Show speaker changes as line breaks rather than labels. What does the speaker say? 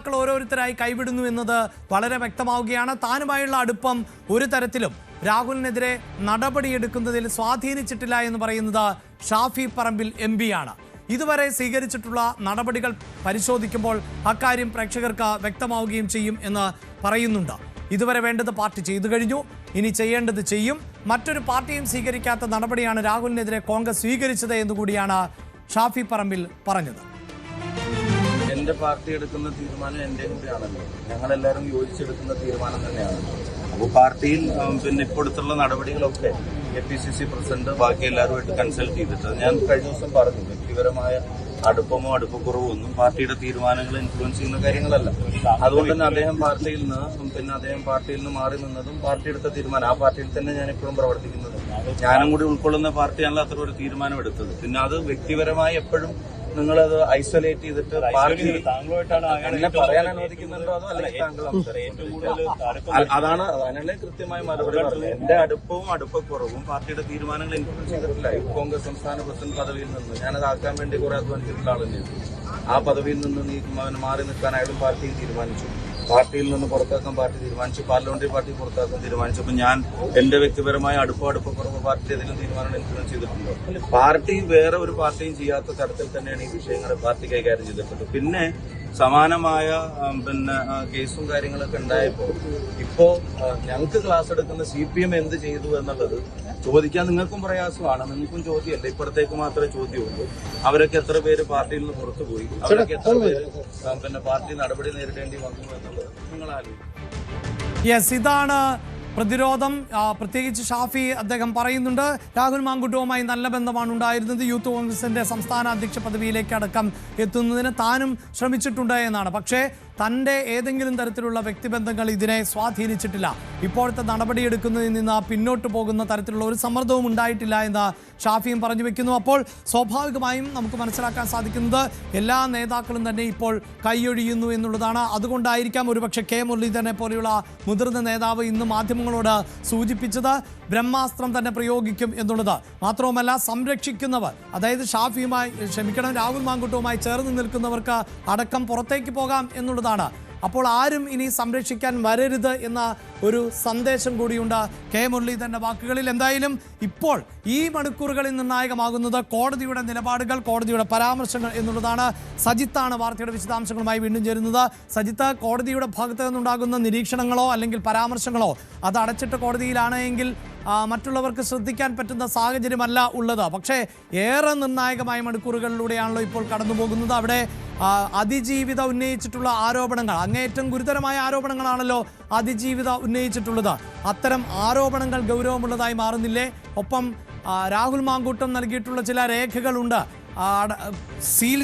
നേതാക്കൾ ഓരോരുത്തരായി കൈവിടുന്നു എന്നത് വളരെ വ്യക്തമാവുകയാണ്. താനുമായുള്ള അടുപ്പം ഒരു തരത്തിലും രാഹുലിനെതിരെ നടപടിയെടുക്കുന്നതിൽ സ്വാധീനിച്ചിട്ടില്ല എന്ന് പറയുന്നത് ഷാഫി പറമ്പിൽ എം ആണ് ഇതുവരെ സ്വീകരിച്ചിട്ടുള്ള നടപടികൾ പരിശോധിക്കുമ്പോൾ അക്കാര്യം പ്രേക്ഷകർക്ക് വ്യക്തമാവുകയും ചെയ്യും എന്ന് പറയുന്നുണ്ട്. ഇതുവരെ വേണ്ടത് പാർട്ടി ചെയ്തു കഴിഞ്ഞു ഇനി ചെയ്യേണ്ടത് ചെയ്യും. മറ്റൊരു പാർട്ടിയും സ്വീകരിക്കാത്ത നടപടിയാണ് രാഹുലിനെതിരെ കോൺഗ്രസ് സ്വീകരിച്ചത് എന്നുകൂടിയാണ് ഷാഫി പറമ്പിൽ പറഞ്ഞത്.
എന്റെ പാർട്ടി എടുക്കുന്ന തീരുമാനം എന്റെ കൂടെയാണല്ലോ. ഞങ്ങളെല്ലാവരും യോജിച്ചെടുക്കുന്ന തീരുമാനം തന്നെയാണ്. അപ്പോൾ പാർട്ടിയിൽ പിന്നെ ഇപ്പോൾ എടുത്തുള്ള നടപടികളൊക്കെ A P C C president ബാക്കി എല്ലാവരുമായിട്ട് കൺസൾട്ട് ചെയ്തിട്ട് ഞാൻ കഴിഞ്ഞ ദിവസം പറഞ്ഞു. വ്യക്തിപരമായ അടുപ്പമോ അടുപ്പക്കുറവോ ഒന്നും പാർട്ടിയുടെ തീരുമാനങ്ങൾ ഇൻഫ്ലുവൻസ് ചെയ്യുന്ന കാര്യങ്ങളല്ല. അതുകൊണ്ട് തന്നെ അദ്ദേഹം പാർട്ടിയിൽ നിന്ന് പിന്നെ അദ്ദേഹം പാർട്ടിയിൽ നിന്ന് മാറി നിന്നതും പാർട്ടി എടുത്ത തീരുമാനം. ആ പാർട്ടിയിൽ തന്നെ ഞാൻ ഇപ്പോഴും പ്രവർത്തിക്കുന്നത്. ഞാനും കൂടി ഉൾക്കൊള്ളുന്ന പാർട്ടിയാണല്ലോ അത്ര ഒരു തീരുമാനം എടുത്തത്. പിന്നെ അത് വ്യക്തിപരമായി എപ്പോഴും നിങ്ങളത് ഐസൊലേറ്റ് ചെയ്തിട്ട് പാർട്ടി എന്നെ പറയാൻ അനുവദിക്കുന്നുണ്ടോ അതോ അല്ലെങ്കിൽ താങ്കൾ? അതാണ് അതിനുള്ള കൃത്യമായ മറുപടി പറഞ്ഞത്. എന്റെ അടുപ്പവും അടുപ്പക്കുറവും പാർട്ടിയുടെ തീരുമാനങ്ങൾ ഇൻഫ്ലുവൻസ് ചെയ്തിട്ടില്ല. യൂത്ത് കോൺഗ്രസ് സംസ്ഥാന പ്രസിഡന്റ് പദവിയിൽ നിന്ന് ഞാനത് ആക്കാൻ വേണ്ടി കുറെ അധ്വാനിച്ചിട്ടുള്ള ആൾ തന്നെയാണ്. ആ പദവിയിൽ നിന്ന് നീ മാറി നിൽക്കാൻ അയാളും പാർട്ടിയും തീരുമാനിച്ചു. പാർട്ടിയിൽ നിന്ന് പുറത്താക്കാൻ പാർട്ടി തീരുമാനിച്ചു. പാർലമെന്ററി പാർട്ടി പുറത്താക്കാൻ തീരുമാനിച്ചു. അപ്പൊ ഞാൻ എന്റെ വ്യക്തിപരമായ അടുപ്പ കുറവ് പാർട്ടി ഏതെങ്കിലും തീരുമാനം ഇൻഫ്ലുവൻസ് ചെയ്തിട്ടുണ്ടോ? പാർട്ടി വേറെ ഒരു പാർട്ടിയും ചെയ്യാത്ത തരത്തിൽ തന്നെയാണ് ഈ വിഷയങ്ങൾ പാർട്ടി കൈകാര്യം ചെയ്തിട്ടുള്ളത്. പിന്നെ സമാനമായ പിന്നെ കേസും കാര്യങ്ങളൊക്കെ ഉണ്ടായപ്പോ ഇപ്പോ ഞങ്ങൾക്ക് ക്ലാസ് എടുക്കുന്ന സി പി എം എന്ത് ചെയ്തു എന്നുള്ളത് ചോദിക്കാൻ നിങ്ങൾക്കും പ്രയാസമാണ്. നിങ്ങൾക്കും ചോദ്യമല്ല ഇപ്പുറത്തേക്ക് മാത്രമേ ചോദ്യമുള്ളൂ. അവരൊക്കെ എത്ര പേര് പാർട്ടിയിൽ നിന്ന് പുറത്തു പോയി? അവരൊക്കെ എത്ര പേര് പിന്നെ പാർട്ടി നടപടി നേരിടേണ്ടി വന്നു എന്നുള്ളത് നിങ്ങൾ ആലോചിക്കും.
യെസ് ഇതാണ് പ്രതിരോധം പ്രത്യേകിച്ച് ഷാഫി അദ്ദേഹം പറയുന്നുണ്ട് രാഹുൽ മാങ്കുട്ടവുമായി നല്ല ബന്ധമാണ് ഉണ്ടായിരുന്നത് യൂത്ത് കോൺഗ്രസിന്റെ സംസ്ഥാന അധ്യക്ഷ പദവിയിലേക്ക് അടക്കം എത്തുന്നതിന് താനും ശ്രമിച്ചിട്ടുണ്ട് എന്നാണ്. പക്ഷേ തന്റെ ഏതെങ്കിലും തരത്തിലുള്ള വ്യക്തിബന്ധങ്ങൾ ഇതിനെ സ്വാധീനിച്ചിട്ടില്ല. ഇപ്പോഴത്തെ നടപടിയെടുക്കുന്നതിൽ നിന്ന് പിന്നോട്ട് പോകുന്ന തരത്തിലുള്ള ഒരു സമ്മർദ്ദവും ഉണ്ടായിട്ടില്ല എന്ന് ഷാഫിയും പറഞ്ഞു വെക്കുന്നു. അപ്പോൾ സ്വാഭാവികമായും നമുക്ക് മനസ്സിലാക്കാൻ സാധിക്കുന്നത് എല്ലാ നേതാക്കളും തന്നെ ഇപ്പോൾ കൈയൊഴിയുന്നു എന്നുള്ളതാണ്. അതുകൊണ്ടായിരിക്കാം ഒരുപക്ഷെ കെ മുരളീധരനെ പോലെയുള്ള മുതിർന്ന നേതാവ് ഇന്ന് മാധ്യമങ്ങളോട് സൂചിപ്പിച്ചത് ബ്രഹ്മാസ്ത്രം തന്നെ പ്രയോഗിക്കും എന്നുള്ളത്. മാത്രവുമല്ല സംരക്ഷിക്കുന്നവർ അതായത് ഷാഫിയുമായി ക്ഷമിക്കണം രാഹുൽ മാങ്കുട്ടവുമായി ചേർന്ന് നിൽക്കുന്നവർക്ക് അടക്കം പുറത്തേക്ക് പോകാം എന്നുള്ളതാണ് അപ്പോൾ ആരും ഇനി സംരക്ഷിക്കാൻ വരരുത് എന്ന ഒരു സന്ദേശം കൂടിയുണ്ട്. കെ മുരളീധരന്റെ വാക്കുകളിൽ എന്തായാലും ഇപ്പോൾ ഈ മണിക്കൂറുകളിൽ നിർണായകമാകുന്നത് കോടതിയുടെ നിലപാടുകൾ കോടതിയുടെ പരാമർശങ്ങൾ എന്നുള്ളതാണ്. സജിത്താണ് വാർത്തയുടെ വിശദാംശങ്ങളുമായി വീണ്ടും ചേരുന്നത്. സജിത്ത് കോടതിയുടെ ഭാഗത്ത് നിന്നുണ്ടാകുന്ന നിരീക്ഷണങ്ങളോ അല്ലെങ്കിൽ പരാമർശങ്ങളോ അത് അടച്ചിട്ട് കോടതിയിലാണ് എങ്കിൽ ആ, മറ്റുള്ളവർക്ക് ശ്രദ്ധിക്കാൻ പറ്റുന്ന സാഹചര്യമല്ല ഉള്ളത്. പക്ഷേ ഏറെ നിർണായകമായ മണിക്കൂറുകളിലൂടെയാണല്ലോ ഇപ്പോൾ കടന്നു പോകുന്നത്. അവിടെ അതിജീവിത ഉന്നയിച്ചിട്ടുള്ള ആരോപണങ്ങൾ അങ്ങേയറ്റം ഗുരുതരമായ ആരോപണങ്ങളാണല്ലോ അതിജീവിത ഉന്നയിച്ചിട്ടുള്ളത്. അത്തരം ആരോപണങ്ങൾ ഗൗരവമുള്ളതായി മാറുന്നില്ലേ? ഒപ്പം രാഹുൽ മാങ്കൂട്ടം നൽകിയിട്ടുള്ള ചില രേഖകളുണ്ട്. സീൽ